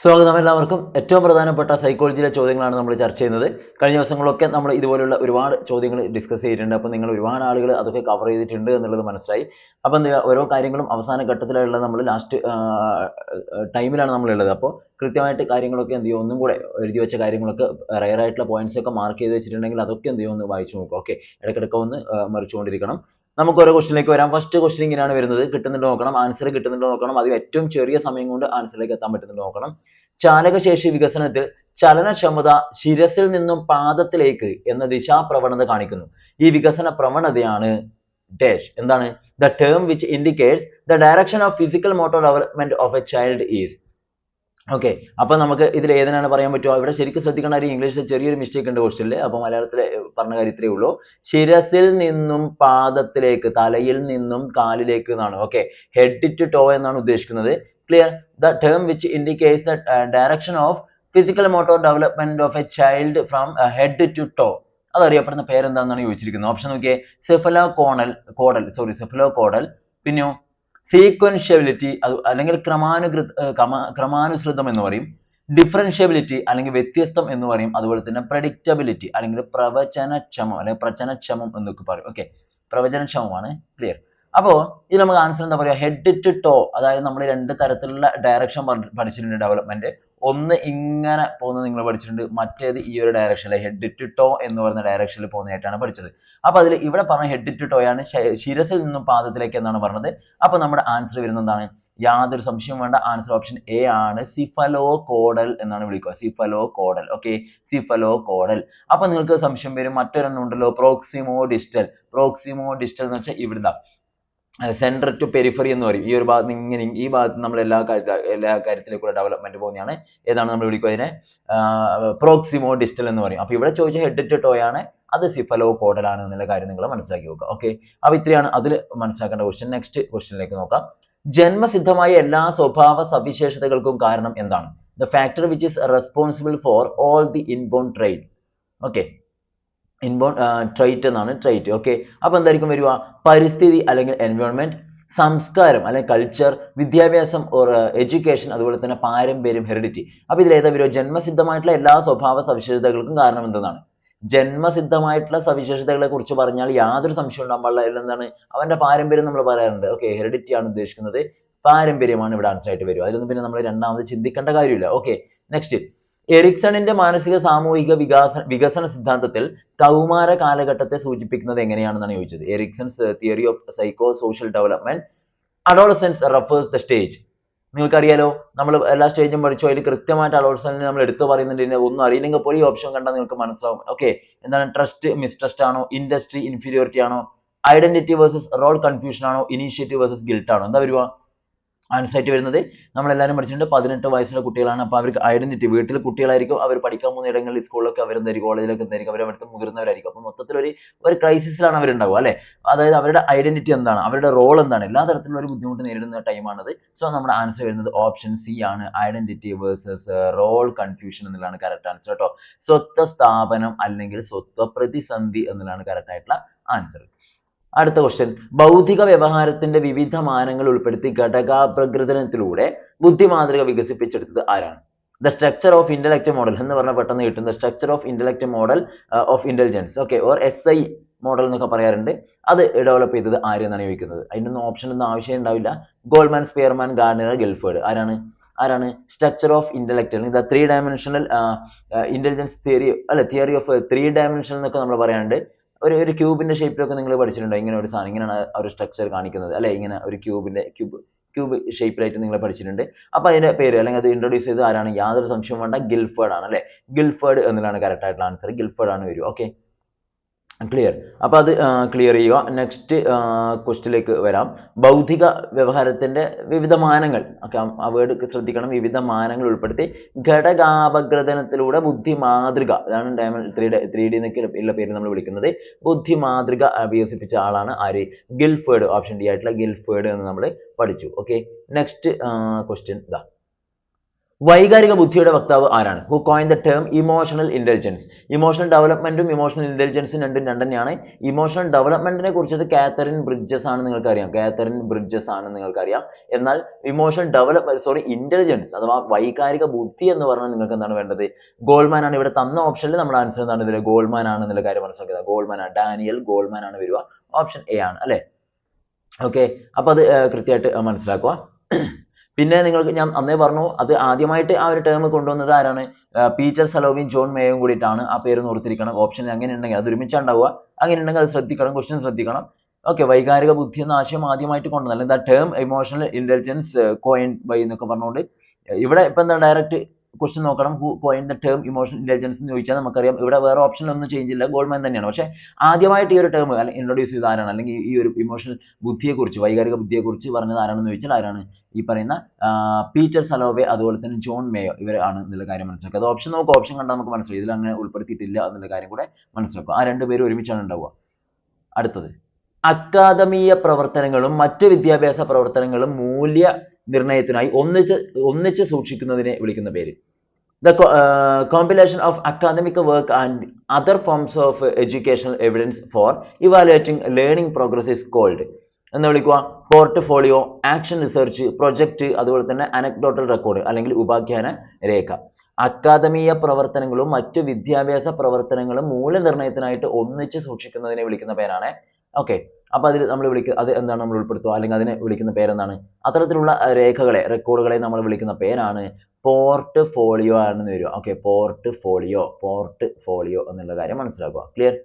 സ്വാഗതം എല്ലാവർക്കും. ഏറ്റവും പ്രധാനപ്പെട്ട സൈക്കോളജിയിലെ ചോദ്യങ്ങളാണ് നമ്മൾ ചർച്ച ചെയ്യുന്നത്. കഴിഞ്ഞ ദിവസങ്ങളൊക്കെ നമ്മൾ ഇതുപോലുള്ള ഒരുപാട് ചോദ്യങ്ങൾ ഡിസ്കസ് ചെയ്തിട്ടുണ്ട്. അപ്പോൾ നിങ്ങൾ ഒരുപാട് ആളുകൾ അതൊക്കെ കവർ ചെയ്തിട്ടുണ്ട് എന്നുള്ളത് മനസ്സിലായി. അപ്പോൾ എന്താ ഓരോ കാര്യങ്ങളും അവസാന ഘട്ടത്തിലുള്ള നമ്മൾ ലാസ്റ്റ് ടൈമിലാണ് നമ്മളുള്ളത് അപ്പോൾ കൃത്യമായിട്ട് കാര്യങ്ങളൊക്കെ എന്ത് ചെയ്യും ഒന്നും കൂടെ എഴുതി വെച്ച കാര്യങ്ങളൊക്കെ റയർ ആയിട്ടുള്ള പോയിന്റ്സ് ഒക്കെ മാർക്ക് ചെയ്ത് വെച്ചിട്ടുണ്ടെങ്കിൽ അതൊക്കെ എന്ത് ചെയ്യും ഒന്ന് വായിച്ചു നോക്കുക. ഓക്കെ ഇടയ്ക്കിടയ്ക്ക് ഒന്ന് മറിച്ചുകൊണ്ടിരിക്കണം. നമുക്ക് ഓരോ ക്വസ്റ്റിനിലേക്ക് വരാം. ഫസ്റ്റ് ക്വസ്റ്റ്യൻ ഇങ്ങനെയാണ് വരുന്നത്. കിട്ടുന്നുണ്ടോ നോക്കണം. ആൻസർ കിട്ടുന്നുണ്ടോ നോക്കണം. അത് ഏറ്റവും ചെറിയ സമയം കൊണ്ട് ആൻസറിലേക്ക് എത്താൻ പറ്റുന്നുണ്ടോ നോക്കണം. ചാലകശേഷി വികസനത്തിൽ ചലനക്ഷമത ശിരസിൽ നിന്നും പാദത്തിലേക്ക് എന്ന ദിശാപ്രവണത കാണിക്കുന്നു. ഈ വികസന പ്രവണതയാണ് ഡാഷ് എന്താണ്? The term which indicates the direction of physical motor development of a child is okay അപ്പൊ നമുക്ക് ഇതിൽ ഏതിനാണ് പറയാൻ പറ്റുമോ ഇവിടെ ശരിക്കും ശ്രദ്ധിക്കേണ്ട ഒരു ഇംഗ്ലീഷിൽ ചെറിയൊരു മിസ്റ്റേക്ക് ഉണ്ട് ക്വസ്റ്റ്യനിൽ അപ്പൊ മലയാളത്തിൽ പറഞ്ഞ കാര്യം ഇത്രയേ ഉള്ളൂ. ശിരസിൽ നിന്നും പാദത്തിലേക്ക് തലയിൽ നിന്നും കാലിലേക്ക് എന്നാണ്. ഓക്കെ ഹെഡ് ടു ടോ എന്നാണ് ഉദ്ദേശിക്കുന്നത്. Clear the term which indicates the direction of physical motor development of a child from head to toe അതറിയപ്പെടുന്ന പേരെന്താണെന്നാണ് ചോദിച്ചിരിക്കുന്നത്. ഓപ്ഷൻ നോക്കിയേ. Cephalo conal caudal sorry cephalocaudal പിന്നെയോ? സീക്വൻഷ്യബിലിറ്റി അത് അല്ലെങ്കിൽ ക്രമാനുകൃത ക്രമാനുസൃതം എന്ന് പറയും. ഡിഫറൻഷ്യബിലിറ്റി അല്ലെങ്കിൽ വ്യത്യസ്തം എന്ന് പറയും. അതുപോലെ തന്നെ പ്രഡിക്റ്റബിലിറ്റി അല്ലെങ്കിൽ പ്രവചനക്ഷമം അല്ലെങ്കിൽ പ്രചനക്ഷമം എന്നൊക്കെ പറയും. ഓക്കെ പ്രവചനക്ഷമമാണ്. ക്ലിയർ അപ്പോ ഇത് നമുക്ക് ആൻസർ എന്താ പറയാ? ഹെഡ് ടു ടോ അതായത് നമ്മൾ രണ്ട് തരത്തിലുള്ള ഡയറക്ഷൻ പഠിച്ചിട്ടുണ്ട് ഡെവലപ്മെന്റ് ഒന്ന് ഇങ്ങനെ പോകുന്നത് നിങ്ങൾ പഠിച്ചിട്ടുണ്ട്. മറ്റേത് ഈ ഒരു ഡയറക്ഷനിൽ ഹെഡ് ടു ടോ എന്ന് പറയുന്ന ഡയറക്ഷനിൽ പോകുന്നതായിട്ടാണ് പഠിച്ചത്. അപ്പൊ അതിൽ ഇവിടെ പറഞ്ഞ ഹെഡ് ടു ടോ ആണ് ശിരസിൽ നിന്നും പാദത്തിലേക്ക് എന്നാണ് പറഞ്ഞത്. അപ്പൊ നമ്മുടെ ആൻസർ വരുന്നത് എന്താണ്? യാതൊരു സംശയവും വേണ്ട. ആൻസർ ഓപ്ഷൻ എ ആണ് സിഫലോ കോഡൽ എന്നാണ് വിളിക്കുക. Cephalocaudal okay cephalocaudal അപ്പൊ നിങ്ങൾക്ക് സംശയം വരും. മറ്റൊരെണ്ണം ഉണ്ടല്ലോ. പ്രോക്സിമോ ഡിസ്റ്റൽ പ്രോക്സിമോ ഡിസ്റ്റൽ എന്ന് വെച്ചാൽ ഇവിടുന്ന്. സെൻട്രൽ ടു പെരിഫറി എന്ന് പറയും. ഈ ഒരു ഭാഗത്ത് ഇങ്ങനെ ഈ ഭാഗത്ത് നമ്മൾ എല്ലാ കാര്യ എല്ലാ കാര്യത്തിലേക്കുള്ള ഡെവലപ്മെന്റ് പോകുന്നതാണ്. ഏതാണ് നമ്മൾ വിളിക്കുക അതിനെ? പ്രോക്സിമോ ഡിസ്റ്റൽ എന്ന് പറയും. അപ്പൊ ഇവിടെ ചോദിച്ച ഹെഡ് ടു ടോ ആണ് അത് സിഫലോ ആണ് എന്നുള്ള കാര്യം നിങ്ങൾ മനസ്സിലാക്കി വെക്കുക ഓക്കെ അപ്പൊ ഇത്രയാണ് അതിൽ മനസ്സിലാക്കേണ്ട ക്വസ്റ്റ്യൻ നെക്സ്റ്റ് ക്വസ്റ്റ്യനിലേക്ക് നോക്കാം. ജന്മസിദ്ധമായ എല്ലാ സ്വഭാവ സവിശേഷതകൾക്കും കാരണം എന്താണ്? The factor which is responsible for all the inborn trade okay inborn trait എന്നാണ് ട്രൈറ്റ് ഓക്കെ അപ്പൊ എന്തായിരിക്കും വരിക? പരിസ്ഥിതി അല്ലെങ്കിൽ എൻവയോൺമെന്റ് സംസ്കാരം അല്ലെങ്കിൽ കൾച്ചർ വിദ്യാഭ്യാസം ഓർ എഡ്യൂക്കേഷൻ അതുപോലെ തന്നെ പാരമ്പര്യം ഹെറിഡിറ്റി അപ്പൊ ഇതിൽ ഏതാ വരുക? ജന്മസിദ്ധമായിട്ടുള്ള എല്ലാ സ്വഭാവ സവിശേഷതകൾക്കും കാരണം എന്തെന്നാണ്? ജന്മസിദ്ധമായിട്ടുള്ള സവിശേഷതകളെ കുറിച്ച് പറഞ്ഞാൽ യാതൊരു സംശയം ഉണ്ടാകാൻ പാടില്ല. എന്താണ്? അവന്റെ പാരമ്പര്യം നമ്മൾ പറയാറുണ്ട്. ഓക്കെ ഹെറിഡിറ്റി ആണ് ഉദ്ദേശിക്കുന്നത്. പാരമ്പര്യമാണ് ഇവിടെ ആൻസർ ആയിട്ട് വരും അതിലൊന്നും പിന്നെ നമ്മൾ രണ്ടാമത് ചിന്തിക്കേണ്ട കാര്യമില്ല. ഓക്കെ നെക്സ്റ്റ് എറിക്സണിന്റെ മാനസിക സാമൂഹിക വികാസ വികസന സിദ്ധാന്തത്തിൽ കൗമാര കാലഘട്ടത്തെ സൂചിപ്പിക്കുന്നത് എങ്ങനെയാണെന്നാണ് ചോദിച്ചത്? Erikson's theory of psychosocial development adolescence refers the stage നിങ്ങൾക്കറിയാലോ നമ്മൾ എല്ലാ സ്റ്റേജും പഠിച്ചു അതിൽ കൃത്യമായിട്ട് adolescence നമ്മൾ എടുത്തു പറയുന്നുണ്ട് ഒന്നും അറിയില്ലെങ്കിൽ പോലും ഈ ഓപ്ഷൻ കണ്ടാൽ നിങ്ങൾക്ക് മനസ്സിലാവും. ഓക്കെ എന്താണ്? ട്രസ്റ്റ് മിസ്ട്രസ്റ്റ് ആണോ? ഇൻഡസ്ട്രി ഇൻഫീരിയോറിറ്റി ആണോ? ഐഡന്റിറ്റി വേഴ്സസ് റോൾ കൺഫ്യൂഷൻ ആണോ? ഇനീഷ്യേറ്റീവ് വേഴ്സസ് ഗിൽട്ട് ആണോ? എന്താ വരുക? ആൻസർ വരുന്നത്. നമ്മളെല്ലാവരും പഠിച്ചിട്ടുണ്ട്. പതിനെട്ട് വയസ്സുള്ള കുട്ടികളാണ്. അപ്പോൾ അവർക്ക് ഐഡന്റിറ്റി വീട്ടിൽ കുട്ടികളായിരിക്കും. അവർ പഠിക്കാൻ പോകുന്ന ഇടങ്ങളിൽ സ്കൂളിലൊക്കെ അവരെന്തായിരിക്കും? കോളേജിലൊക്കെ എന്തായിരിക്കും? അവർ അവിടുത്തെ മുതിർന്നവരായിരിക്കും. അപ്പോൾ മൊത്തത്തിൽ ഒരു ഒരു ക്രൈസിസിലാണ് അവരുണ്ടാവുക അല്ലേ? അതായത് അവരുടെ ഐഡന്റിറ്റി എന്താണ്? അവരുടെ റോൾ എന്താണ്? എല്ലാ തരത്തിലുള്ള ഒരു ബുദ്ധിമുട്ട് നേരിടുന്ന ടൈമാണത് സോ നമ്മുടെ ആൻസർ വരുന്നത് ഓപ്ഷൻ സി ആണ്. ഐഡന്റിറ്റി വേഴ്സസ് റോൾ കൺഫ്യൂഷൻ എന്നുള്ളതാണ് കറക്റ്റ് ആൻസർ കേട്ടോ സ്വത്വ സ്ഥാപനം അല്ലെങ്കിൽ സ്വത്വ പ്രതിസന്ധി എന്നുള്ളതാണ് കറക്റ്റ് ആയിട്ടുള്ള ആൻസർ അടുത്ത ക്വസ്റ്റ്യൻ ഭൗതിക വ്യവഹാരത്തിന്റെ വിവിധ മാനങ്ങൾ ഉൾപ്പെടുത്തി ഘടകാപ്രകൃതനത്തിലൂടെ ബുദ്ധി മാതൃക വികസിപ്പിച്ചെടുത്തത് ആരാണ്? The structure of intellect model എന്ന് പറഞ്ഞാൽ പെട്ടെന്ന് കിട്ടും the structure of intellect model of intelligence okay or S I model എന്നൊക്കെ പറയാറുണ്ട്. അത് ഡെവലപ്പ് ചെയ്തത് ആര് എന്നാണ് ചോദിക്കുന്നത്? അതിനൊന്നും ഓപ്ഷൻ ഒന്നും ആവശ്യം ഉണ്ടാവില്ല. ഗോൾമാൻ സ്പിയർമാൻ ഗാർഡിനർ ഗിൽഫേർഡ് ആരാണ്? ആരാണ്? സ്ട്രക്ചർ ഓഫ് ഇന്റലക്ട് അല്ലെങ്കിൽ ത്രീ ഡയമെൻഷണൽ ഇന്റലിജൻസ് തിയറി അല്ലെ തിയറി ഓഫ് ത്രീ ഡയമെൻഷണൽ എന്നൊക്കെ നമ്മൾ പറയാറുണ്ട്. ഒരു ഒരു ക്യൂബിന്റെ ഷേപ്പിലൊക്കെ നിങ്ങൾ പഠിച്ചിട്ടുണ്ടോ? ഇങ്ങനെ ഒരു സാധനം ഇങ്ങനെയാണ് ആ ഒരു സ്ട്രക്ചർ കാണിക്കുന്നത്. അല്ലെ? ഇങ്ങനെ ഒരു ക്യൂബിന്റെ ക്യൂബ് ക്യൂബ് ഷേപ്പിലായിട്ട് നിങ്ങൾ പഠിച്ചിട്ടുണ്ട്. അപ്പൊ അതിന്റെ പേര് അല്ലെങ്കിൽ അത് ഇൻട്രൊഡ്യൂസ് ചെയ്തത് ആരാണ്? യാതൊരു സംശയവും വേണ്ട ഗിൽഫേർഡ് ആണ് അല്ലേ? ഗിൽഫേർഡ് എന്നുള്ളതാണ് കറക്റ്റ് ആയിട്ടുള്ള ആൻസർ ഗിൽഫേർഡ് ആണ് വരിക ഓക്കെ ക്ലിയർ അപ്പോൾ അത് ക്ലിയർ ചെയ്യുക. നെക്സ്റ്റ് ക്വസ്റ്റിലേക്ക് വരാം. ഭൗതിക വ്യവഹാരത്തിന്റെ വിവിധ മാനങ്ങൾ. ഓക്കെ ആ വേർഡ് ശ്രദ്ധിക്കണം. വിവിധ മാനങ്ങൾ ഉൾപ്പെടുത്തി ഘടകാപഗ്രഥനത്തിലൂടെ ബുദ്ധി മാതൃക അതാണ് ഡയമൺ ത്രീ ത്രീ ഡി എന്നൊക്കെ ഉള്ള പേര് നമ്മൾ വിളിക്കുന്നത്. ബുദ്ധി മാതൃക വികസിപ്പിച്ച ആളാണ് ആര്? ഗിൽഫേർഡ്. ഓപ്ഷൻ ഡി ആയിട്ടുള്ള ഗിൽഫേർഡ് എന്ന് നമ്മൾ പഠിച്ചു. ഓക്കെ നെക്സ്റ്റ് ക്വസ്റ്റ്യൻ ഇതാ വൈകാരിക ബുദ്ധിയുടെ വക്താവ് ആരാണ്? Who coin the term emotional intelligence emotional ഡെവലപ്മെന്റും emotional ഇന്റലിജൻസും രണ്ടും രണ്ടെന്നെയാണ് ഇമോഷണൽ ഡെവലപ്മെന്റിനെ കുറിച്ചത് കാത്തറിൻ ബ്രിഡ്ജസ് ആണ് നിങ്ങൾക്ക് അറിയാം കാത്തറിൻ ബ്രിഡ്ജസ് ആണ് നിങ്ങൾക്ക് അറിയാം എന്നാൽ ഇമോഷണൽ ഡെവലപ്മെന്റ് സോറി ഇന്റലിജൻസ് അഥവാ വൈകാരിക ബുദ്ധി എന്ന് പറഞ്ഞാൽ നിങ്ങൾക്ക് എന്താണ് വേണ്ടത്? ഗോൾമാൻ ആണ് ഇവിടെ തന്ന ഓപ്ഷനിൽ നമ്മുടെ ആൻസർ എന്താണ് ഇതിൽ ഗോൾമാൻ ആണ് എന്നുള്ള കാര്യം മനസ്സിലാക്കിയത്. ഗോൾമാൻ ആണ്. ഡാനിയൽ ഗോൾമാൻ ആണ് വരിക. ഓപ്ഷൻ എ ആണ് അല്ലെ? ഓക്കെ അപ്പൊ അത് കൃത്യമായിട്ട് മനസ്സിലാക്കുക. പിന്നെ നിങ്ങൾക്ക് ഞാൻ അന്നേ പറഞ്ഞു അത് ആദ്യമായിട്ട് ആ ഒരു ടേം കൊണ്ടുവന്നത് ആരാണ്? ആ, പീറ്റർ സലോവിൻ ജോൺ മേയും കൂടിയിട്ടാണ് ആ പേര് ഓർത്തിരിക്കണം. ഓപ്ഷൻ അങ്ങനെ ഉണ്ടെങ്കിൽ അത് ഒരുമിച്ച് ഉണ്ടാവുക. അങ്ങനെ ഉണ്ടെങ്കിൽ അത് ശ്രദ്ധിക്കണം ക്വസ്റ്റ്യൻ ശ്രദ്ധിക്കണം. ഓക്കെ വൈകാരിക ബുദ്ധി എന്ന ആശയം ആദ്യമായിട്ട് കൊണ്ടുവന്നത്. അല്ലെങ്കിൽ the term emotional intelligence coin by എന്നൊക്കെ പറഞ്ഞുകൊണ്ട് ഇവിടെ ഇപ്പോ എന്താ ഡയറക്റ്റ് ക്വസ്റ്റ്യൻ നോക്കണം. Who coin the term emotional intelligence എന്ന് ചോദിച്ചാൽ നമുക്കറിയാം. ഇവിടെ വേറെ ഓപ്ഷൻ ഒന്നും ചേഞ്ച് ഇല്ല. ഗോൾമാൻ തന്നെയാണ്. പക്ഷേ ആദ്യമായിട്ട് ഈ ഒരു ടേം ഇൻട്രൊഡ്യൂസ് ചെയ്ത ആരാണ്? അല്ലെങ്കിൽ ഈ ഒരു ഇമോഷണൽ ബുദ്ധിയെക്കുറിച്ച് വൈകാരിക ബുദ്ധിയെക്കുറിച്ച് പറഞ്ഞത് ആരാണെന്ന് ചോദിച്ചാൽ ആരാണ്? ഈ പറയുന്ന പീറ്റർ സലോവെ അതുപോലെ തന്നെ ജോൺ മേയോ ഇവരാണ് എന്നുള്ള കാര്യം മനസ്സിലാക്കുക. അത് ഓപ്ഷൻ നോക്കുക ഓപ്ഷൻ കണ്ടാൽ നമുക്ക് മനസ്സിലായി ഇതിൽ അങ്ങനെ ഉൾപ്പെടുത്തിയിട്ടില്ല എന്നുള്ള കാര്യം കൂടെ മനസ്സിലാക്കുക. ആ രണ്ട് പേരും ഒരുമിച്ചാണ് ഉണ്ടാവുക. അടുത്തത്. അക്കാദമീയ പ്രവർത്തനങ്ങളും മറ്റ് വിദ്യാഭ്യാസ പ്രവർത്തനങ്ങളും മൂല്യ നിർണയത്തിനായി ഒന്നിച്ച് ഒന്നിച്ച് സൂക്ഷിക്കുന്നതിനെ വിളിക്കുന്ന പേര്. The compilation of academic work and other forms of educational evidence for evaluating learning progress is called എന്ന് വിളിക്കുക. പോർട്ട്ഫോളിയോ ആക്ഷൻ റിസർച്ച് പ്രൊജക്ട് അതുപോലെ തന്നെ അനക്ഡോട്ടൽ റെക്കോർഡ് അല്ലെങ്കിൽ ഉപാഖ്യാന രേഖ. അക്കാദമിക പ്രവർത്തനങ്ങളും മറ്റു വിദ്യാഭ്യാസ പ്രവർത്തനങ്ങളും മൂല്യനിർണയത്തിനായിട്ട് ഒന്നിച്ച് സൂക്ഷിക്കുന്നതിനെ വിളിക്കുന്ന പേരാണ്. ഓക്കെ അപ്പൊ അതിൽ നമ്മൾ വിളിക്കുക അത് എന്താണ് നമ്മൾ ഉൾപ്പെടുത്തുക? അല്ലെങ്കിൽ അതിനെ വിളിക്കുന്ന പേരെന്താണ്? അത്തരത്തിലുള്ള രേഖകളെ റെക്കോർഡുകളെ നമ്മൾ വിളിക്കുന്ന പേരാണ് പോർട്ട് ഫോളിയോ ആണെന്ന് വരിക. Okay portfolio portfolio എന്നുള്ള കാര്യം മനസ്സിലാക്കുക. ക്ലിയർ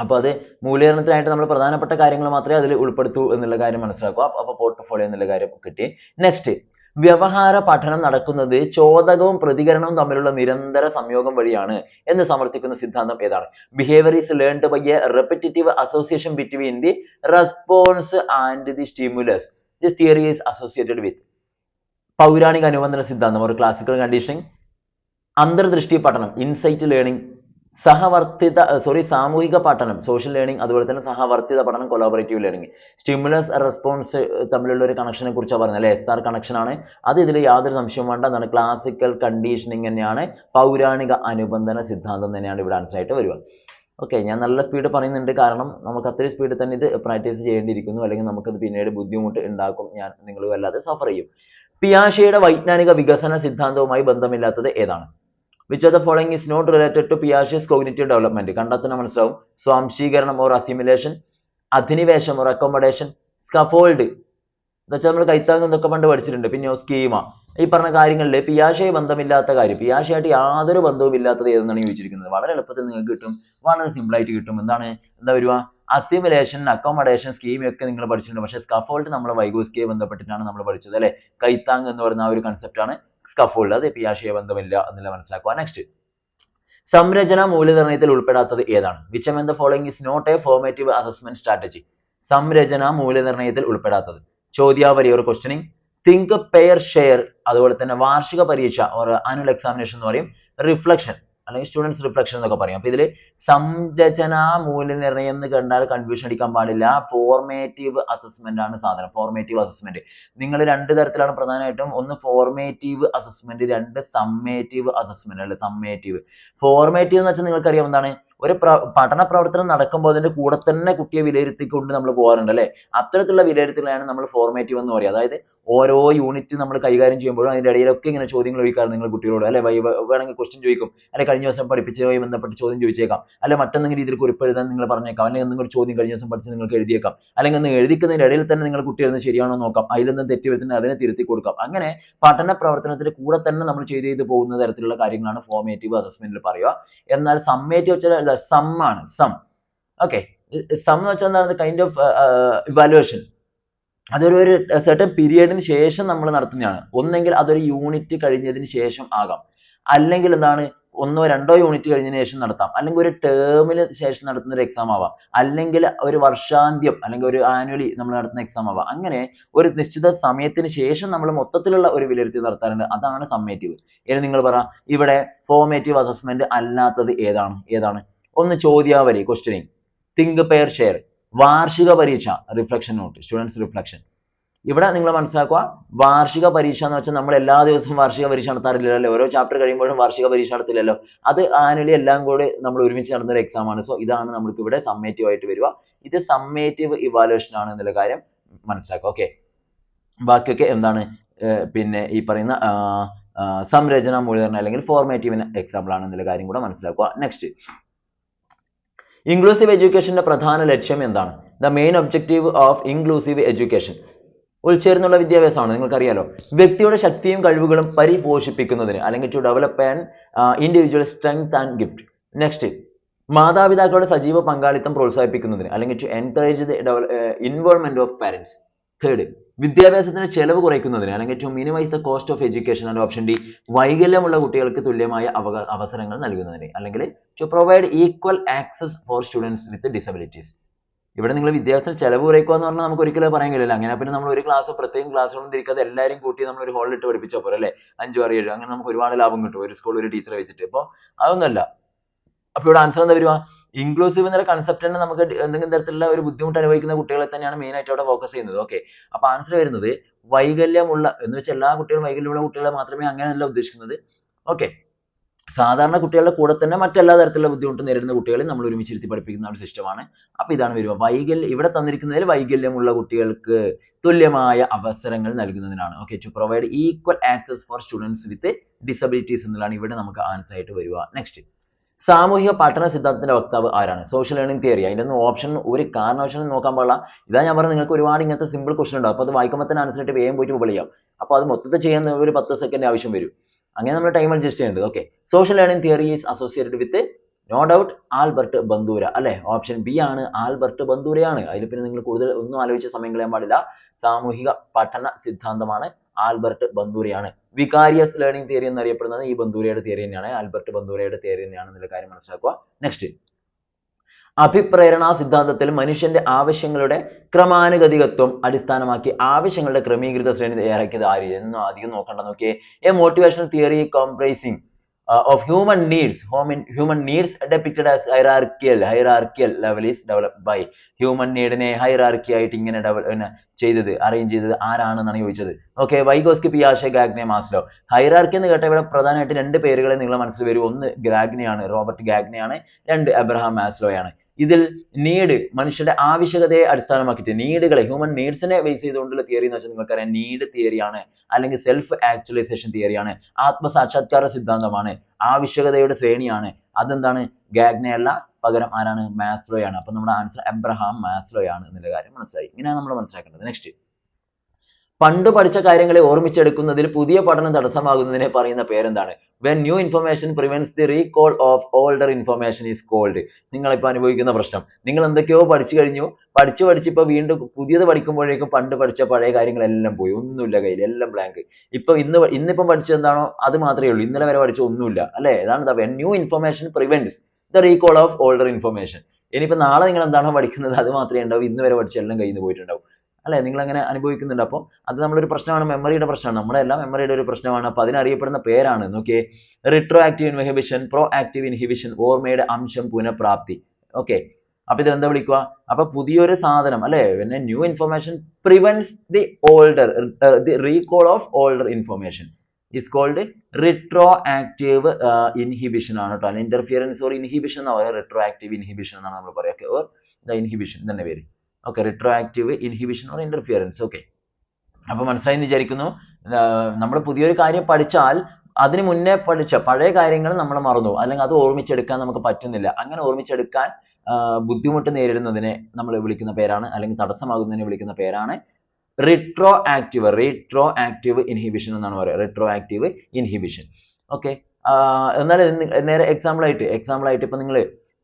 അപ്പോൾ അത് മൂല്യനിർണയത്തിനായിട്ട് നമ്മൾ പ്രധാനപ്പെട്ട കാര്യങ്ങൾ മാത്രമേ അതിൽ ഉൾപ്പെടുത്തൂ എന്നുള്ള കാര്യം മനസ്സിലാക്കുക. അപ്പോൾ പോർട്ട് ഫോളിയോ എന്നുള്ള കാര്യം കിട്ടി. നെക്സ്റ്റ് വ്യവഹാര പഠനം നടക്കുന്നത് ചോദകവും പ്രതികരണവും തമ്മിലുള്ള നിരന്തര സംയോഗം വഴിയാണ് എന്ന് സമർത്ഥിക്കുന്ന സിദ്ധാന്തം ഏതാണ്? Behaviour is learned by a repetitive association between the response and the stimulus this theory is associated with പൗരാണിക അനുബന്ധന സിദ്ധാന്തം. ഒരു ക്ലാസിക്കൽ കണ്ടീഷനിങ് അന്തർദൃഷ്ടി പഠനം. ഇൻസൈറ്റ് ലേണിംഗ് സഹവർത്തിത സോറി സാമൂഹിക പഠനം സോഷ്യൽ ലേണിംഗ് അതുപോലെ തന്നെ സഹവർത്തിത പഠനം കൊളാബറേറ്റീവ് ലേണിംഗ് സ്റ്റിമുലസ് റെസ്പോൺസ് തമ്മിലുള്ള ഒരു കണക്ഷനെ കുറിച്ചാണ് പറഞ്ഞത് അല്ലെ? എസ് ആർ കണക്ഷൻ ആണ്. അത് ഇതിൽ യാതൊരു സംശയവും വേണ്ട. എന്താണ് ക്ലാസിക്കൽ കണ്ടീഷനിങ് തന്നെയാണ്. പൗരാണിക അനുബന്ധന സിദ്ധാന്തം തന്നെയാണ് ഇവിടെ ആൻസർ ആയിട്ട് വരിക. ഓക്കെ ഞാൻ നല്ല സ്പീഡ് പറയുന്നുണ്ട്. കാരണം നമുക്ക് അത്രയും സ്പീഡിൽ തന്നെ ഇത് പ്രാക്ടീസ് ചെയ്യേണ്ടിയിരിക്കുന്നു. അല്ലെങ്കിൽ നമുക്കത് പിന്നീട് ബുദ്ധിമുട്ട് ഉണ്ടാക്കും. ഞാൻ നിങ്ങൾ വല്ലാതെ സഫർ ചെയ്യും. പിയാഷയുടെ വൈജ്ഞാനിക വികസന സിദ്ധാന്തവുമായി ബന്ധമില്ലാത്തത് ഏതാണ്? Which of the following is not related to Piaget's cognitive development കണ്ടാൽ തന്നെ മനസ്സിലാവും. സ്വാംശീകരണം ഓർ അസിമുലേഷൻ അധിനിവേശം ഓർ അക്കോമഡേഷൻ സ്കഫോൾഡ് എന്നുവെച്ചാൽ നമ്മൾ കൈത്താങ് എന്നൊക്കെ പണ്ട് പഠിച്ചിട്ടുണ്ട്. പിന്നെ സ്കീമ ഈ പറഞ്ഞ കാര്യങ്ങളിൽ പിയാഷയെ ബന്ധമില്ലാത്ത കാര്യം. പിയാഷയായിട്ട് യാതൊരു ബന്ധവും ഇല്ലാത്തത് ഏതെന്നാണ് ചോദിച്ചിരിക്കുന്നത്? വളരെ എളുപ്പത്തിൽ നിങ്ങൾക്ക് കിട്ടും. വളരെ സിമ്പിൾ ആയിട്ട് കിട്ടും. എന്താണ്? എന്താ വരുക? അസിമുലേഷൻ അക്കോമഡേഷൻ സ്കീം ഒക്കെ നിങ്ങൾ പഠിച്ചിട്ടുണ്ട്. പക്ഷേ സ്കഫോൾഡ് നമ്മൾ വൈഗോസ്കിയെ ബന്ധപ്പെട്ടിട്ടാണ് നമ്മൾ പഠിച്ചത് അല്ലേ? കൈത്താങ് എന്ന് പറയുന്ന ആ ഒരു കൺസെപ്റ്റ് ആണ്. സ്കഫോൾഡ് അത് പിയാഷയെ ബന്ധമില്ല എന്നുള്ള മനസ്സിലാക്കുക. നെക്സ്റ്റ് സംരചന മൂല്യനിർണയത്തിൽ ഉൾപ്പെടാത്തത് ഏതാണ്? Which among the following is not a formative assessment strategy സംരചന മൂല്യനിർണയത്തിൽ ഉൾപ്പെടാത്തത്. ചോദ്യാവലി ഒരു ക്വസ്റ്റനിങ് തിങ്ക് പെയർ ഷെയർ അതുപോലെ തന്നെ വാർഷിക പരീക്ഷ ഓർ ആനുവൽ എക്സാമിനേഷൻ എന്ന് പറയും. റിഫ്ലക്ഷൻ അല്ലെങ്കിൽ സ്റ്റുഡൻസ് റിഫ്ലക്ഷൻ എന്നൊക്കെ പറയും. അപ്പൊ ഇതിൽ സംരചന മൂല്യനിർണയം എന്ന് കണ്ടാൽ കൺഫ്യൂഷൻ അടിക്കാൻ പാടില്ല. ഫോർമേറ്റീവ് അസസ്മെന്റ് ആണ് സാധനം. ഫോർമേറ്റീവ് അസസ്മെന്റ് നിങ്ങൾ രണ്ട് തരത്തിലാണ് പ്രധാനമായിട്ടും. ഒന്ന് ഫോർമേറ്റീവ് അസസ്മെന്റ് രണ്ട് സമ്മേറ്റീവ് അസസ്മെന്റ് അല്ലെ? സമ്മേറ്റീവ് ഫോർമേറ്റീവ് എന്ന് വെച്ചാൽ നിങ്ങൾക്കറിയാം എന്താണ്? ഒരു പഠന പ്രവർത്തനം നടക്കുമ്പോൾ അതിന്റെ കൂടെ തന്നെ കുട്ടിയെ വിലയിരുത്തിക്കൊണ്ട് നമ്മൾ പോകാറുണ്ട് അല്ലെ? അത്തരത്തിലുള്ള വിലയിരുത്തലാണ് നമ്മൾ ഫോർമേറ്റീവ് എന്ന് പറയുക. അതായത് ഓരോ യൂണിറ്റ് നമ്മൾ കൈകാര്യം ചെയ്യുമ്പോഴും അതിന്റെ ഇടയിലൊക്കെ ഇങ്ങനെ ചോദ്യങ്ങൾ ചോദിക്കാറുണ്ട് നിങ്ങൾ കുട്ടികളോട്. അല്ലെ വേണമെങ്കിൽ ക്വസ്റ്റ്യൻ ചോദിക്കും. അല്ലെ കഴിഞ്ഞ ദിവസം പഠിപ്പിച്ചതുമായി ബന്ധപ്പെട്ട് ചോദ്യം ചോദിച്ചേക്കാം. അല്ലെ മറ്റെന്തെങ്കിലും രീതിയിൽ കുറിപ്പ് എഴുതാൻ നിങ്ങൾ പറഞ്ഞേക്കാം. അല്ലെങ്കിൽ എന്തെങ്കിലും ചോദ്യം കഴിഞ്ഞ ദിവസം പഠിച്ച് നിങ്ങൾക്ക് എഴുതിയേക്കാം. അല്ലെങ്കിൽ ഒന്ന് എഴുതിക്കുന്നതിന്റെ ഇടയിൽ തന്നെ നിങ്ങൾ കുട്ടി എഴുതുന്നത് ശരിയാണോ നോക്കാം. അതിലെന്തും തെറ്റ് വരുത്തുന്നത് അതിനെ തിരുത്തി കൊടുക്കാം. അങ്ങനെ പഠന പ്രവർത്തനത്തിന്റെ കൂടെ തന്നെ നമ്മൾ ചെയ്ത് ചെയ്ത് പോകുന്ന തരത്തിലുള്ള കാര്യങ്ങളാണ് ഫോർമേറ്റീവ് അസസ്മെന്റിൽ പറയുക. എന്നാൽ സമ്മേറ്റീവ് വെച്ചാൽ സം ആണ് സം ഓക്കെ സം എന്ന് വെച്ചാൽ എന്താണ്? കൈൻഡ് ഓഫ് ഇവാലുവേഷൻ അതൊരു ഒരു certain പീരിയഡിന് ശേഷം നമ്മൾ നടത്തുന്നതാണ്. ഒന്നെങ്കിൽ അതൊരു യൂണിറ്റ് കഴിഞ്ഞതിന് ശേഷം ആകാം. അല്ലെങ്കിൽ എന്താണ്? ഒന്നോ രണ്ടോ യൂണിറ്റ് കഴിഞ്ഞതിന് ശേഷം നടത്താം. അല്ലെങ്കിൽ ഒരു ടേമിന് ശേഷം നടത്തുന്ന ഒരു എക്സാം ആവാം. അല്ലെങ്കിൽ ഒരു വർഷാന്ത്യം അല്ലെങ്കിൽ ഒരു ആനുവലി നമ്മൾ നടത്തുന്ന എക്സാം ആവാം. അങ്ങനെ ഒരു നിശ്ചിത സമയത്തിന് ശേഷം നമ്മൾ മൊത്തത്തിലുള്ള ഒരു വിലയിരുത്തൽ നടത്താറുണ്ട്. അതാണ് സമ്മേറ്റീവ് ഇനി നിങ്ങൾ പറ ഇവിടെ ഫോർമേറ്റീവ് അസസ്മെന്റ് അല്ലാത്തത് ഏതാണ്? ഏതാണ്? ഒന്ന് ചോദ്യാവലി ക്വസ്റ്റ്യനിങ് തിങ്ക് പെയർ ഷെയർ വാർഷിക പരീക്ഷ റിഫ്ലക്ഷൻ നോട്ട് സ്റ്റുഡൻസ് റിഫ്ലക്ഷൻ ഇവിടെ നിങ്ങൾ മനസ്സിലാക്കുക വാർഷിക പരീക്ഷ എന്ന് വെച്ചാൽ നമ്മൾ എല്ലാ ദിവസവും വാർഷിക പരീക്ഷ നടത്താറില്ലല്ലോ ഓരോ ചാപ്റ്റർ കഴിയുമ്പോഴും വാർഷിക പരീക്ഷ നടത്തില്ലല്ലോ. അത് ആനുവലി എല്ലാം കൂടി നമ്മൾ ഒരുമിച്ച് നടന്ന ഒരു എക്സാം ആണ്. സോ ഇതാണ് നമ്മൾക്ക് ഇവിടെ സമ്മേറ്റീവ് ആയിട്ട് വരിക. ഇത് സമ്മേറ്റീവ് ഇവാലുവേഷൻ ആണ് എന്നുള്ള കാര്യം മനസ്സിലാക്കുക. ഓക്കെ ബാക്കിയൊക്കെ എന്താണ്? പിന്നെ ഈ പറയുന്ന സംരചന മൂലധനം അല്ലെങ്കിൽ ഫോർമേറ്റീവിന് എക്സാമ്പിൾ ആണ് എന്നുള്ള കാര്യം കൂടെ മനസ്സിലാക്കുക. നെക്സ്റ്റ് ഇൻക്ലൂസീവ് എഡ്യൂക്കേഷന്റെ പ്രധാന ലക്ഷ്യം എന്താണ്? The main objective of inclusive education ഉൾച്ചേർന്നുള്ള വിദ്യാഭ്യാസമാണ് നിങ്ങൾക്കറിയാലോ? വ്യക്തിയുടെ ശക്തിയും കഴിവുകളും പരിപോഷിപ്പിക്കുന്നതിന് അല്ലെങ്കിൽ to develop and individual strength and gift next മാതാപിതാക്കളുടെ സജീവ പങ്കാളിത്തം പ്രോത്സാഹിപ്പിക്കുന്നതിന് അല്ലെങ്കിൽ to encourage the involvement of parents third വിദ്യാഭ്യാസത്തിന് ചെലവ് കുറയ്ക്കുന്നതിന് അല്ലെങ്കിൽ to minimise the cost of education and option D വൈകല്യമുള്ള കുട്ടികൾക്ക് തുല്യമായ അവസരങ്ങൾ നൽകുന്നതിന്. അല്ലെങ്കിൽ to provide equal access for students with disabilities ഇവിടെ നിങ്ങൾ വിദ്യാഭ്യാസത്തിന് ചെലവ് കുറയ്ക്കുക എന്ന് പറഞ്ഞാൽ നമുക്ക് ഒരിക്കലും പറയാൻ കഴിയില്ല. അങ്ങനെ പിന്നെ നമ്മൾ ഒരു ക്ലാസ് പ്രത്യേകം ക്ലാസ്സുകളൊന്നും തിരിക്കാതെ എല്ലാവരും കൂട്ടി നമ്മൾ ഒരു ഹോളിൽ ഇട്ട് പഠിപ്പിച്ചാൽ പോലെ അല്ലേ? അഞ്ചോ ആറ് ഏഴ് അങ്ങനെ നമുക്ക് ഒരുപാട് ലാഭം കിട്ടും. ഒരു സ്കൂൾ ഒരു ടീച്ചറെ വെച്ചിട്ട്. അപ്പോൾ അതൊന്നുമല്ല. അപ്പോൾ ഇവിടെ ആൻസർ എന്താ വരിക? ഇൻക്ലൂസീവ് കൺസെപ്റ്റ് തന്നെ നമുക്ക് എന്തെങ്കിലും തരത്തിലുള്ള ഒരു ബുദ്ധിമുട്ട് അനുഭവിക്കുന്ന കുട്ടികളെ തന്നെയാണ് മെയിൻ ആയിട്ട് അവിടെ ഫോക്കസ് ചെയ്യുന്നത്. ഓക്കെ അപ്പൊ ആൻസർ വരുന്നത് വൈകല്യമുള്ള എന്ന് വെച്ചാൽ എല്ലാ കുട്ടികളും വൈകല്യമുള്ള കുട്ടികളെ മാത്രമേ അങ്ങനെയല്ല ഉദ്ദേശിക്കുന്നത്. ഓക്കെ സാധാരണ കുട്ടികളുടെ കൂടെ തന്നെ മറ്റെല്ലാ തരത്തിലുള്ള ബുദ്ധിമുട്ട് നേരിടുന്ന കുട്ടികളെ നമ്മൾ ഒരുമിച്ചിരുത്തി പഠിപ്പിക്കുന്ന ഒരു സിസ്റ്റമാണ് അപ്പൊ ഇതാണ് വരിക. വൈകല്യം ഇവിടെ തന്നിരിക്കുന്നതിൽ വൈകല്യമുള്ള കുട്ടികൾക്ക് തുല്യമായ അവസരങ്ങൾ നൽകുന്നതിനാണ്. Okay to provide equal access for students with disabilities എന്നുള്ളതാണ് ഇവിടെ നമുക്ക് ആൻസർ ആയിട്ട് വരിക. നെക്സ്റ്റ് സാമൂഹിക പഠന സിദ്ധാന്തത്തിന്റെ വക്താവ് ആരാണ്? സോഷ്യൽ ലേണിംഗ് തിയറി അതിന്റെ ഒന്നും ഓപ്ഷൻ ഒരു കാരണവശാലും നോക്കാൻ പാടില്ല. ഇതാ ഞാൻ പറഞ്ഞത് നിങ്ങൾക്ക് ഒരുപാട് ഇങ്ങനത്തെ സിമ്പിൾ ക്വസ്റ്റൻ ഉണ്ടാവും അപ്പോൾ അത് വായിക്കുമ്പോൾ തന്നെ അനുസരിച്ച് വേഗം പോയിട്ട് ചെയ്യാം. അപ്പോൾ അത് മൊത്തത്തിൽ ചെയ്യാൻ ഒരു പത്ത് സെക്കൻഡ് ആവശ്യം വരും. അങ്ങനെ നമ്മൾ ടൈം അഡ്ജസ്റ്റ് ചെയ്യേണ്ടത്. Okay social learning theory is associated with no doubt Albert Bandura. അല്ലെ? ഓപ്ഷൻ ബി ആണ് ആൽബർട്ട് ബന്ദൂരയാണ്. അതിൽ പിന്നെ നിങ്ങൾ കൂടുതൽ ഒന്നും ആലോചിച്ച സമയം കളയാൻ പാടില്ല. സാമൂഹിക പഠന സിദ്ധാന്തമാണ്. ആൽബർട്ട് ബന്ദൂരയാണ് വികാരിയസ് ലേണിംഗ് തിയറി എന്നറിയപ്പെടുന്നത് ഈ ബന്ദൂരയുടെ തിയറി തന്നെയാണ്. ആൽബർട്ട് ബന്ദൂരയുടെ തിയറി തന്നെയാണ് എന്നുള്ള കാര്യം മനസ്സിലാക്കുക. നെക്സ്റ്റ് അഭിപ്രേരണ സിദ്ധാന്തത്തിൽ മനുഷ്യന്റെ ആവശ്യങ്ങളുടെ ക്രമാനുഗതികത്വം അടിസ്ഥാനമാക്കി ആവശ്യങ്ങളുടെ ക്രമീകൃത ശ്രേണി തയ്യാറാക്കിയത് ആര്? എന്നും അധികം നോക്കണ്ട നോക്കിയേ. A motivational theory comprising of human needs human needs depicted as hierarchical hierarchical level is developed by human നീഡിനെ hierarchy ആയിട്ട് ഇങ്ങനെ ചെയ്തത് അറേഞ്ച് ചെയ്തത് ആരാണെന്നാണ് ചോദിച്ചത്. ഓക്കെ വൈഗോസ്കി പിയാഷെ ഗാഗ്നെ മാസ്ലോ ഹൈറാർക്കി എന്ന് കേട്ട ഇവിടെ പ്രധാനമായിട്ട് രണ്ട് പേരുകളെ നിങ്ങളെ മനസ്സിൽ വരും. ഒന്ന് ഗ്രാഗ്നെയാണ് റോബർട്ട് ഗാഗ്നെയാണ് രണ്ട് എബ്രഹാം മാസ്ലോയാണ് ഇതിൽ നീഡ് മനുഷ്യന്റെ ആവശ്യകതയെ അടിസ്ഥാനമാക്കിയിട്ട് നീഡുകളെ ഹ്യൂമൻ നീഡ്സിനെ ബേസ് ചെയ്തുകൊണ്ടുള്ള തിയറി എന്ന് വെച്ചാൽ നിങ്ങൾക്കറിയാം നീഡ് തിയറിയാണ് അല്ലെങ്കിൽ സെൽഫ് ആക്ച്വലൈസേഷൻ തിയറിയാണ് ആത്മസാക്ഷാത്കാര സിദ്ധാന്തമാണ് ആവശ്യകതയുടെ ശ്രേണിയാണ് അതെന്താണ്? ഗാഗ്നെ അല്ല പകരം ആരാണ്? മാസ്ലോയാണ്. അപ്പൊ നമ്മുടെ ആൻസർ എബ്രഹാം മാസ്ലോയാണ് എന്നുള്ള കാര്യം മനസ്സിലായി. ഇങ്ങനെയാണ് നമ്മൾ മനസ്സിലാക്കേണ്ടത്. നെക്സ്റ്റ് പണ്ട് പഠിച്ച കാര്യങ്ങളെ ഓർമ്മിച്ചെടുക്കുന്നതിൽ പുതിയ പഠനം തടസ്സമാകുന്നതിനെ പറയുന്ന പേരെന്താണ്? When new information prevents the recall of older information is called. നിങ്ങളിപ്പോൾ അനുഭവിക്കുന്ന പ്രശ്നം. നിങ്ങൾ എന്തൊക്കെയോ പഠിച്ചു കഴിഞ്ഞു. പഠിച്ചു പഠിച്ച് ഇപ്പൊ വീണ്ടും പുതിയത് പഠിക്കുമ്പോഴേക്കും പണ്ട് പഠിച്ച പഴയ കാര്യങ്ങളെല്ലാം പോയി. ഒന്നുമില്ല കയ്യിൽ എല്ലാം ബ്ലാങ്ക് ഇപ്പൊ ഇന്ന് ഇന്നിപ്പം പഠിച്ചത് എന്താണോ അത് മാത്രമേ ഉള്ളൂ. ഇന്നലെ വരെ പഠിച്ച ഒന്നുമില്ല. അല്ലേ? അതാണ് when new information prevents the recall of older information. ഇനിയിപ്പോ നാളെ നിങ്ങൾ എന്താണോ പഠിക്കുന്നത് അത് മാത്രമേ ഉണ്ടാവൂ. ഇന്ന് വരെ പഠിച്ച എല്ലാം കയ്യിൽ നിന്ന് പോയിട്ടുണ്ടാവും. അല്ലെ? നിങ്ങൾ അങ്ങനെ അനുഭവിക്കുന്നുണ്ട്. അപ്പോൾ അത് നമ്മളൊരു പ്രശ്നമാണ് മെമ്മറിയുടെ പ്രശ്നമാണ്. നമ്മുടെ എല്ലാം മെമ്മറിയുടെ ഒരു പ്രശ്നമാണ്. അപ്പോൾ അതിനറിയപ്പെടുന്ന പേരാണ് നോക്കിയേ. Retroactive inhibition pro active inhibition ഓർമ്മയുടെ അംശം പുനഃപ്രാപ്തി. ഓക്കെ. അപ്പൊ ഇത് എന്താ വിളിക്കുക? അപ്പൊ പുതിയൊരു സാധനം അല്ലെ? പിന്നെ new information prevents the older the recall of older information is called retroactive inhibition ആണ് കേട്ടോ. ഇന്റർഫിയറൻസ് ഓർ ഇൻഹിബിഷൻ എന്നാ പറയുക. റിട്രോ ആക്റ്റീവ് ഇൻഹിബിഷൻ എന്നാണ് നമ്മൾ പറയുക. ഓർ ദ ഇൻഹിബിഷൻ തന്നെ പേര്. Okay retroactive inhibition or interference okay. അപ്പൊ മനസ്സിലായി വിചാരിക്കുന്നു. നമ്മൾ പുതിയൊരു കാര്യം പഠിച്ചാൽ അതിന് മുന്നേ പഠിച്ച പഴയ കാര്യങ്ങൾ നമ്മൾ മറന്നു. അല്ലെങ്കിൽ അത് ഓർമ്മിച്ചെടുക്കാൻ നമുക്ക് പറ്റുന്നില്ല. അങ്ങനെ ഓർമ്മിച്ചെടുക്കാൻ ബുദ്ധിമുട്ട് നേരിടുന്നതിനെ നമ്മൾ വിളിക്കുന്ന പേരാണ്. അല്ലെങ്കിൽ തടസ്സമാകുന്നതിനെ വിളിക്കുന്ന പേരാണ് retroactive retroactive inhibition എന്നാണ് പറയുക. റിട്രോ ആക്റ്റീവ് ഇൻഹിബിഷൻ ഓക്കെ എന്നാൽ നേരെ എക്സാമ്പിൾ ആയിട്ട് എക്സാമ്പിൾ ആയിട്ട് ഇപ്പൊ നിങ്ങൾ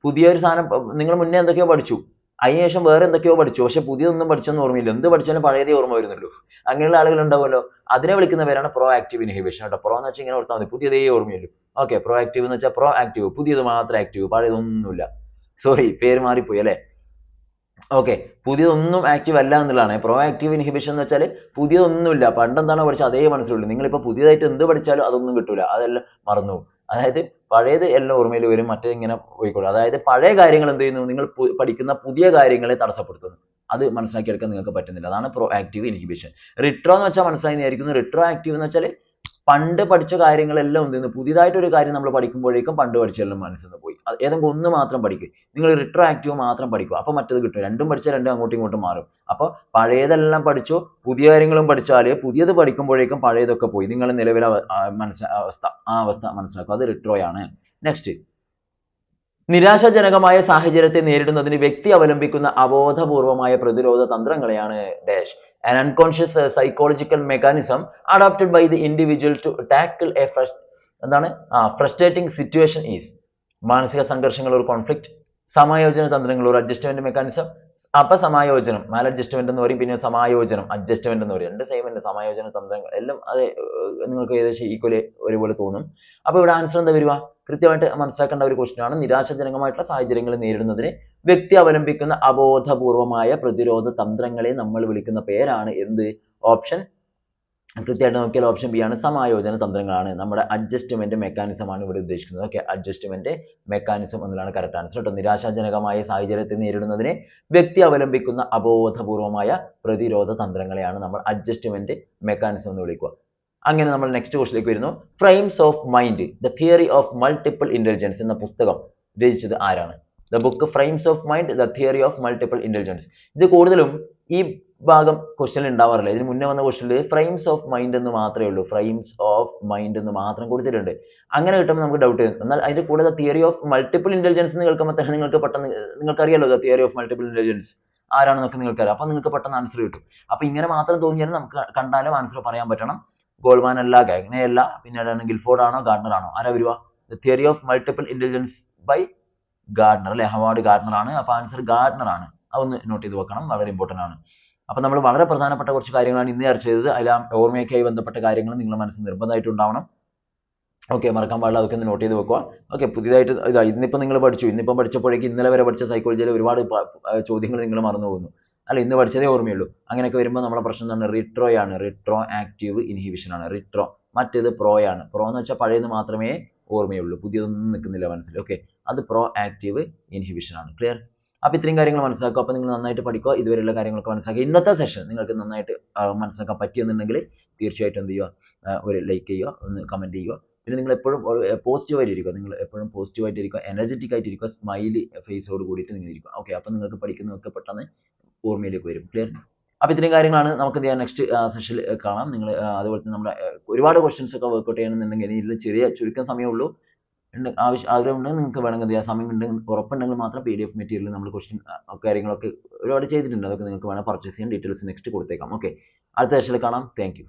പുതിയൊരു സാധനം നിങ്ങൾ മുന്നേ എന്തൊക്കെയോ പഠിച്ചു. അതിനുശേഷം വേറെ എന്തൊക്കെയോ പഠിച്ചു. പക്ഷെ പുതിയതൊന്നും പഠിച്ചൊന്നും ഓർമ്മയില്ല. എന്ത് പഠിച്ചാലും പഴയതേ ഓർമ്മ വരുന്നുള്ളൂ. അങ്ങനെയുള്ള ആളുകൾ ഉണ്ടാവുമല്ലോ. അതിനെ വിളിക്കുന്ന പേരാണ് പ്രോ ആക്റ്റീവ് ഇൻഹിബിഷൻ കേട്ടോ. പ്രോ എന്ന് വെച്ചാൽ ഇങ്ങനെ ഓർത്താൽ മതി. പുതിയതേ ഓർമ്മയുള്ളൂ. ഓക്കെ പ്രോ ആക്റ്റീവ് എന്ന് വെച്ചാൽ പ്രോ ആക്റ്റീവ് പുതിയത് മാത്രം ആക്റ്റീവ് പഴയതൊന്നുമില്ല. സോറി പേര് മാറിപ്പോയി അല്ലേ? ഓക്കെ പുതിയതൊന്നും ആക്റ്റീവ് അല്ല എന്നുള്ളതാണ്. പ്രോ ആക്റ്റീവ് ഇൻഹിബിഷൻ എന്ന് വെച്ചാൽ പുതിയതൊന്നുമില്ല. പണ്ടെന്താണോ പഠിച്ചത് അതേ മനസ്സിലുള്ളൂ. നിങ്ങളിപ്പോൾ പുതിയതായിട്ട് എന്ത് പഠിച്ചാലും അതൊന്നും കിട്ടൂല. അതെല്ലാം മറന്നു അതായത് പഴയത് എല്ലാം ഓർമ്മയിൽ വരും മറ്റേ ഇങ്ങനെ പോയിക്കോളും. അതായത് പഴയ കാര്യങ്ങൾ എന്ത് ചെയ്യുന്നു? നിങ്ങൾ പഠിക്കുന്ന പുതിയ കാര്യങ്ങളെ തടസ്സപ്പെടുത്തുന്നു. അത് മനസ്സിലാക്കിയെടുക്കാൻ നിങ്ങൾക്ക് പറ്റുന്നില്ല. അതാണ് പ്രോ ആക്റ്റീവ് ഇൻഹിബിഷൻ റിട്രോ എന്ന് വെച്ചാൽ മനസ്സിലായി വിചാരിക്കുന്നു. റിട്രോ ആക്റ്റീവ് എന്ന് വെച്ചാൽ പണ്ട് പഠിച്ച കാര്യങ്ങളെല്ലാം എന്തെന്ന് പുതിയതായിട്ട് ഒരു കാര്യം നമ്മൾ പഠിക്കുമ്പോഴേക്കും പണ്ട് പഠിച്ചതെല്ലാം മനസ്സിൽ നിന്ന് പോയി. ഏതെങ്കിലും ഒന്ന് മാത്രം പഠിക്കുക നിങ്ങൾ റിട്രോ ആക്റ്റീവ് മാത്രം പഠിക്കുക അപ്പോൾ മറ്റേത് കിട്ടും. രണ്ടും പഠിച്ചാൽ രണ്ടും അങ്ങോട്ടും ഇങ്ങോട്ടും മാറും. അപ്പോൾ പഴയതെല്ലാം പഠിച്ചു പുതിയ കാര്യങ്ങളും പഠിച്ചാൽ പുതിയത് പഠിക്കുമ്പോഴേക്കും പഴയതൊക്കെ പോയി. നിങ്ങൾ നിലവിലെ മനസ്സ് അവസ്ഥ ആ അവസ്ഥ മനസ്സിലാക്കുക അത് റിട്രോയാണ് നെക്സ്റ്റ് നിരാശാജനകമായ സാഹചര്യത്തെ നേരിടുന്നതിന് വ്യക്തി അവലംബിക്കുന്ന അബോധപൂർവമായ പ്രതിരോധ തന്ത്രങ്ങളെയാണ് dash. An unconscious uh, psychological mechanism adopted by the individual to tackle a frus- എന്താണ്? ഫ്രസ്ട്രേറ്റിംഗ് സിറ്റുവേഷൻ ഈസ് മാനസിക സംഘർഷങ്ങൾ ഒരു കോൺഫ്ലിക്റ്റ് സമായോജന തന്ത്രങ്ങൾ ഒരു അഡ്ജസ്റ്റ്മെന്റ് മെക്കാനിസം അപസമായോജനം മാൽ അഡ്ജസ്റ്റ്മെന്റ് എന്ന് പറയും പിന്നെ സമായോജനം അഡ്ജസ്റ്റ്മെന്റ് എന്ന് പറയും. രണ്ട് സെയിം ഉണ്ട് സമായോജന തന്ത്രങ്ങൾ എല്ലാം അത് നിങ്ങൾക്ക് ഏകദേശം ഈക്വലി ഒരുപോലെ തോന്നും. അപ്പോൾ ഇവിടെ ആൻസർ എന്താ വരിക? കൃത്യമായിട്ട് മനസ്സിലാക്കേണ്ട ഒരു ക്വസ്റ്റ്യൻ ആണ്. നിരാശാജനകമായിട്ടുള്ള സാഹചര്യങ്ങൾ നേരിടുന്നതിന് വ്യക്തി അവലംബിക്കുന്ന അബോധപൂർവമായ പ്രതിരോധ തന്ത്രങ്ങളെ നമ്മൾ വിളിക്കുന്ന പേരാണ് എന്ത്? ഓപ്ഷൻ. കൃത്യമായിട്ട് നോക്കിയാൽ ഓപ്ഷൻ ബി ആണ് സമായോജന തന്ത്രങ്ങളാണ്. നമ്മുടെ അഡ്ജസ്റ്റ്മെന്റ് മെക്കാനിസം ആണ് ഇവിടെ ഉദ്ദേശിക്കുന്നത്. ഓക്കെ അഡ്ജസ്റ്റ്മെന്റ് മെക്കാനിസം എന്നതാണ് കറക്റ്റ് ആൻസർ കേട്ടോ നിരാശാജനകമായ സാഹചര്യത്തെ നേരിടുന്നതിനെ വ്യക്തി അവലംബിക്കുന്ന അബോധപൂർവമായ പ്രതിരോധ തന്ത്രങ്ങളെയാണ് നമ്മൾ അഡ്ജസ്റ്റ്മെന്റ് മെക്കാനിസം എന്ന് വിളിക്കുക. അങ്ങനെ നമ്മൾ നെക്സ്റ്റ് ക്വസ്റ്റിലേക്ക് വരുന്നു. Frames of mind the theory of multiple intelligence എന്ന പുസ്തകം രചിച്ചത് ആരാണ്? The book frames of mind the theory of multiple intelligence ഇത് കൂടുതലും ഈ ഭാഗം ക്വസ്റ്റ്യനിൽ ഉണ്ടാവാറില്ല ഇതിന് മുന്നേ വന്ന ക്വസ്റ്റ്യനിൽ ഫ്രെയിംസ് ഓഫ് മൈൻഡ് എന്ന് മാത്രമേ ഉള്ളൂ. ഫ്രെയിംസ് ഓഫ് മൈൻഡ് എന്ന് മാത്രം കൊടുത്തിട്ടുണ്ട് അങ്ങനെ കിട്ടുമ്പോൾ നമുക്ക് ഡൗട്ട് വരും. എന്നാൽ അതിന്റെ കൂടെ തിയറി ഓഫ് മൾട്ടിപ്പിൾ ഇന്റലിജൻസ് എന്ന് കേൾക്കുമ്പോൾ തന്നെ നിങ്ങൾക്ക് പെട്ടെന്ന് നിങ്ങൾക്കറിയാലോ the theory of multiple intelligence ആരാണെന്നൊക്കെ നിങ്ങൾക്കറിയാം. അപ്പൊ നിങ്ങൾക്ക് പെട്ടെന്ന് ആൻസർ കിട്ടും. അപ്പൊ ഇങ്ങനെ മാത്രം തോന്നിയാൽ നമുക്ക് കണ്ടാലും ആൻസർ പറയാൻ പറ്റണം. ഗോൾമാൻ അല്ല ഗാഗ്നെ അല്ല. പിന്നെ ആരാണ് ഗിൽഫോർഡ് ആണോ ഗാർഡനർ ആണോ? ആരാ വരുക? Theory of multiple intelligence by Gardner അല്ലെ? ഹവാർഡ് ഗാർഡനർ ആണ് അപ്പൊ ആൻസർ ഗാർഡനർ ആണ് അതൊന്ന് നോട്ട് ചെയ്ത് വെക്കണം. വളരെ ഇമ്പോർട്ടന്റ് ആണ്. അപ്പൊ നമ്മൾ വളരെ പ്രധാനപ്പെട്ട കുറച്ച് കാര്യങ്ങളാണ് ഇന്ന് ചർച്ച ചെയ്തത്. അതിൽ ഓർമ്മയൊക്കെയായി ബന്ധപ്പെട്ട കാര്യങ്ങൾ നിങ്ങളുടെ മനസ്സിൽ നിർബന്ധമായിട്ട് ഉണ്ടാവണം ഓക്കെ മറക്കാൻ പാടില്ല. അതൊക്കെ ഒന്ന് നോട്ട് ചെയ്ത് വെക്കുക. ഓക്കെ പുതിയതായിട്ട് ഇതാ ഇന്നിപ്പോൾ നിങ്ങൾ പഠിച്ചു. ഇന്നിപ്പം പഠിച്ചപ്പോഴേക്ക് ഇന്നലെ വരെ പഠിച്ച സൈക്കോളജിയിൽ ഒരുപാട് ചോദ്യങ്ങൾ നിങ്ങൾ മറന്നു പോകുന്നു. അല്ല ഇന്ന് പഠിച്ചതേ ഓർമ്മയുള്ളൂ. അങ്ങനെയൊക്കെ വരുമ്പോൾ നമ്മുടെ പ്രശ്നം എന്താണ്? റിട്രോയാണ് റിട്രോ ആക്റ്റീവ് ഇൻഹിബിഷൻ ആണ്. റിട്രോ മറ്റേത് പ്രോയാണ് പ്രോ എന്ന് വെച്ചാൽ പഴയത് മാത്രമേ ഓർമ്മയുള്ളൂ. പുതിയതൊന്നും നിൽക്കുന്നില്ല മനസ്സിൽ. ഓക്കെ അത് പ്രോ ആക്റ്റീവ് ഇൻഹിബിഷൻ ആണ്. ക്ലിയർ അപ്പോൾ ഇത്രയും കാര്യങ്ങൾ മനസ്സിലാക്കുക. അപ്പോൾ നിങ്ങൾ നന്നായിട്ട് പഠിക്കുക. ഇതുവരെയുള്ള കാര്യങ്ങളൊക്കെ മനസ്സിലാക്കുക ഇന്നത്തെ സെഷൻ നിങ്ങൾക്ക് നന്നായിട്ട് മനസ്സിലാക്കാൻ പറ്റിയെന്നുണ്ടെങ്കിൽ തീർച്ചയായിട്ടും എന്ത് ചെയ്യുക? ഒരു ലൈക്ക് ചെയ്യുക. ഒന്ന് കമന്റ് ചെയ്യുക. പിന്നെ നിങ്ങൾ എപ്പോഴും പോസിറ്റീവ് ആയിട്ടിരിക്കുക നിങ്ങൾ എപ്പോഴും പോസിറ്റീവ് ആയിട്ടിരിക്കുക എനർജറ്റിക് ആയിട്ടിരിക്കുക സ്മൈലി ഫേസോട് കൂടിയിട്ട് നിങ്ങൾ ഇരിക്കുക ഓക്കെ അപ്പോൾ നിങ്ങൾക്ക് പഠിക്കുന്നതൊക്കെ പെട്ടെന്ന് ഓർമ്മയിലേക്ക് വരും. ക്ലിയർ അപ്പോൾ ഇത്രയും കാര്യങ്ങളാണ് നമുക്ക് എന്ത് ചെയ്യാം നെക്സ്റ്റ് സെഷനിൽ കാണാം. നിങ്ങൾ അതുപോലെ തന്നെ നമ്മുടെ ഒരുപാട് ക്വസ്റ്റ്യൻസ് ഒക്കെ വർക്കൗട്ട് ചെയ്യണമെന്നുണ്ടെങ്കിൽ ഇതിൽ ചെറിയ ചുരുക്കം സമയമുള്ളൂ. ഉണ്ട് ആവശ്യം ആഗ്രഹം ഉണ്ടെങ്കിൽ നിങ്ങൾക്ക് വേണമെങ്കിൽ ചെയ്യാം സമയം ഉണ്ടെങ്കിൽ ഉറപ്പുണ്ടെങ്കിൽ മാത്രം പി ഡി എഫ് മെറ്റീരിയൽ നമ്മൾ ക്വസ്റ്റ്യൻ കാര്യങ്ങളൊക്കെ ഒരുപാട് ചെയ്തിട്ടുണ്ട്. അതൊക്കെ നിങ്ങൾക്ക് വേണം പർച്ചേസ് ചെയ്യാൻ ഡീറ്റെയിൽസ് നെക്സ്റ്റ് കൊടുത്തേക്കാം. ഓക്കെ അടുത്ത സെഷനിൽ കാണാം. താങ്ക്